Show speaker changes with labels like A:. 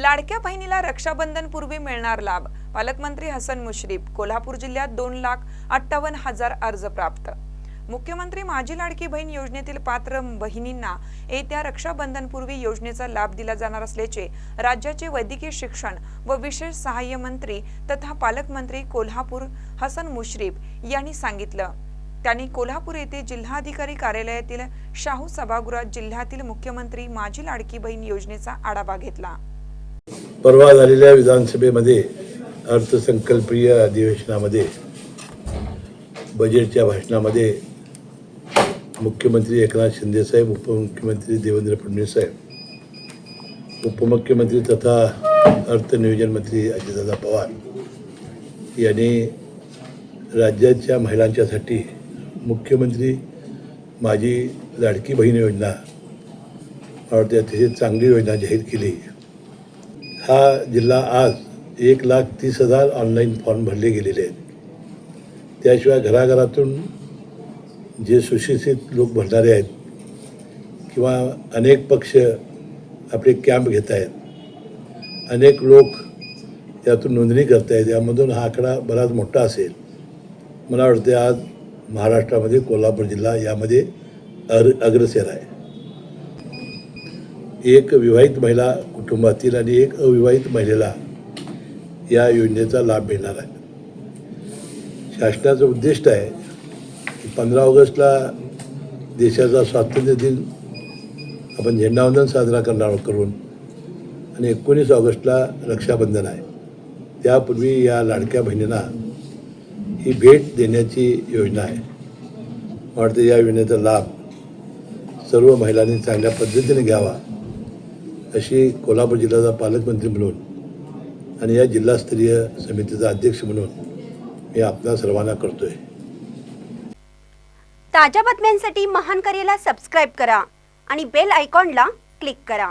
A: लाडक्या बहिणीला रक्षाबंधन पूर्वी मिळणार लाभ. पालकमंत्री हसन मुश्रीफ कोल्हापूर जिल्ह्यात दोन लाख अठ्ठावन्न हजार अर्ज प्राप्त. मुख्यमंत्री माझी लाडकी बहीण योजनेतील पात्र बहिणींना येत्या रक्षाबंधनपूर्वी योजनेचा लाभ दिला जाणार असल्याचे राज्याचे वैद्यकीय शिक्षण व विशेष सहाय्य मंत्री तथा पालकमंत्री कोल्हापूर हसन मुश्रीफ यांनी सांगितलं. त्यांनी कोल्हापूर येथे जिल्हाधिकारी कार्यालयातील शाहू सभागृहात जिल्ह्यातील मुख्यमंत्री माझी लाडकी बहीण योजनेचा आढावा घेतला.
B: परवा झालेल्या विधानसभेमध्ये अर्थसंकल्पीय अधिवेशनामध्ये बजेटच्या भाषणामध्ये मुख्यमंत्री एकनाथ शिंदेसाहेब उपमुख्यमंत्री देवेंद्र फडणवीस साहेब उपमुख्यमंत्री तथा अर्थनियोजन मंत्री अजितदादा पवार यांनी राज्याच्या महिलांच्यासाठी मुख्यमंत्री माझी लाडकी बहीण योजना मला वाटते अतिशय चांगली योजना जाहीर केली. हा जिल्हा आज एक लाख तीस हजार ऑनलाईन फॉर्म भरले गेलेले आहेत. त्याशिवाय घराघरातून जे सुशिक्षित लोक भरणारे आहेत किंवा अनेक पक्ष आपले कॅम्प घेत आहेत अनेक लोक यातून नोंदणी करत आहेत यामधून हा आकडा बराच मोठा असेल. मला वाटते आज महाराष्ट्रामध्ये कोल्हापूर जिल्हा यामध्ये अर अग्रसेर आहे. एक विवाहित महिला कुटुंबातील आणि एक अविवाहित महिलेला या योजनेचा लाभ मिळणार आहे. शासनाचं उद्दिष्ट आहे की पंधरा ऑगस्टला देशाचा स्वातंत्र्य दिन आपण झेंडावंदन साजरा करणार करून आणि एकोणीस ऑगस्टला रक्षाबंधन आहे. त्यापूर्वी या लाडक्या बहिणींना ही भेट देण्याची योजना आहे. वाटतं या योजनेचा लाभ सर्व महिलांनी चांगल्या पद्धतीने घ्यावा. अशी कोल्हापूर जिल्ह्याचा पालकमंत्री म्हणून आणि या जिल्हास्तरीय समितीचा अध्यक्ष म्हणून मी आपल्या सर्वांना करतोय.
C: ताज्या बातम्यांसाठी महान करेला सबस्क्राईब करा आणि बेल आयकॉनला क्लिक करा.